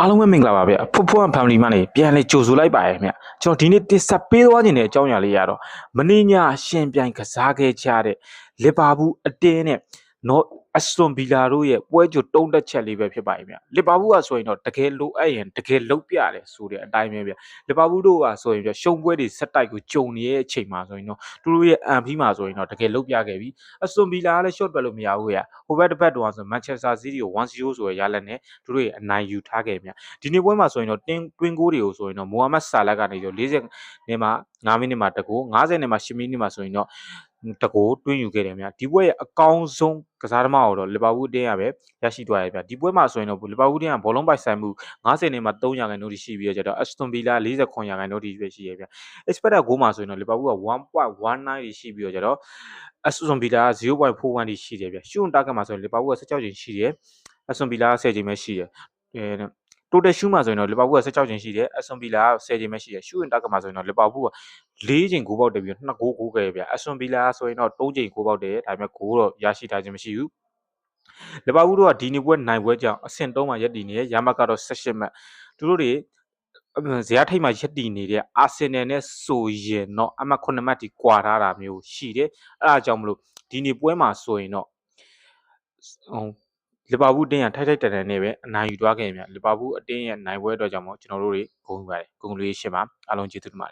အားလုံးပဲမင်္ဂလာပါဗျဖွဖွဖမ်လီမှနေပြန်လေကြိုဆိုလိုက်ပါရဲ့ဗျကျွန်တော်ဒီနေ့တစ်ဆက်ပေးသွားခြင်းတဲ့အကြောင်းအရာလေးရတော့မင်းညရှင်ပြိုင်ကစားခဲ့ကြတဲ့လီဗာပူးအတင်းနဲ့နော်အစတွန်ဗီလာတို့ရဲ့ပွဲကြိုတုံးတက်ချက်လေးပဲဖြစ်ပါရဲ့ဗျလီဗာပူးကဆိုရင်တော့တကယ်လိုအပ်ရင်တကယ်လုတ်ပြတယ်ဆိုတဲ့အတိုင်းပဲဗျလီဗာပူးတို့ကဆိုရင်ဗျရှုံပွဲတွေဆက်တိုက်ကိုကြုံနေတဲ့အချိန်မှာဆိုရင်တော့သူတို့ရဲ့အန်ဖီမှာဆိုရင်တော့တကယ်လုတ်ပြခဲ့ပြီအစတွန်ဗီလာကလည်း short ပဲလို့မရဘူးဗျဟိုဘက်တစ်ဖက်တော့ဆိုမန်ချက်စတာစီးတီးကို1-0ဆိုရရလက်နဲ့သူတို့ရဲ့အနိုင်ယူထားခဲ့ဗျဒီနေ့ပွဲမှာဆိုရင်တော့တင်းတွင်းကိုးတွေကိုဆိုရင်တော့မိုဟာမက်ဆာလက်ကနေတော့40နေမှာ9မိနစ်မှာတကူ90နေမှာ10မိနစ်မှာဆိုရင်တော့တကူတွင်းယူခဲ့တယ်ဗျဒီပွဲရဲ့အကောင်းဆုံးကစားသမားကိုတော့လီဗာပူးအတင်းရပဲရရှိသွားတယ်ဗျဒီပွဲမှာဆိုရင်တော့လီဗာပူးတင်းကဘောလုံးပိုက်ဆိုင်မှု90နေမှာ3ရာခိုင်နှုန်းရှိပြီးတော့ကျတော့အက်စတွန်ဗီလာ49ရာခိုင်နှုန်းထိပဲရှိရဗျ expected goal မှာဆိုရင်တော့လီဗာပူးက1.19ရှိပြီးတော့ကျတော့အက်စတွန်ဗီလာက0.41ထိရှိတယ်ဗျရှုံတာကမှာဆိုရင်လီဗာပူးက16ချိန်ရှိတယ်အက်စတွန်ဗီလာက10ချိန်ပဲရှိတယ်အဲ total shoot မှာဆိုရင်တော့လီဗာပူးက16ချိန်ရှိတယ်အက်ဆွန်ဗီလာက10ချိန်ပဲရှိတယ် shoot and target မှာဆိုရင်တော့လီဗာပူးက4ချိန်ဂိုးပေါက်တယ်ပြီးတော့2ဂိုးဂိုးခဲ့ဗျအက်ဆွန်ဗီလာဆိုရင်တော့3ချိန်ဂိုးပေါက်တယ်ဒါပေမဲ့ဂိုးတော့ရရှိထားခြင်းမရှိဘူး လီဗာပူးတို့ကဒီနေ့ပွဲနိုင်ပွဲကြောင့်အဆင့်3မှာရပ်တည်နေရရမတ်ကတော့18မှတ်သူတို့တွေဇယားထိတ်မှာရပ်တည်နေတဲ့အာဆင်နယ်နဲ့ဆိုရင်တော့အမှတ်9မှတ်တီကွာထားတာမျိုးရှိတယ်အဲအားကြောင့်မလို့ဒီနေ့ပွဲမှာဆိုရင်တော့ဟိုလီဗာပူးအတင်းရထိုက်ထိုက်တန်တန်နဲ့ပဲအနိုင်ယူသွားခဲ့ရင်ဗျလီဗာပူးအတင်းရဲ့နိုင်ပွဲအတွက်ကြောင့်မို့ကျွန်တော်တို့တွေဂုဏ်ယူပါတယ်ဂုဏ်လေးရှင်းပါအားလုံးကျေးဇူးတင်ပါတယ်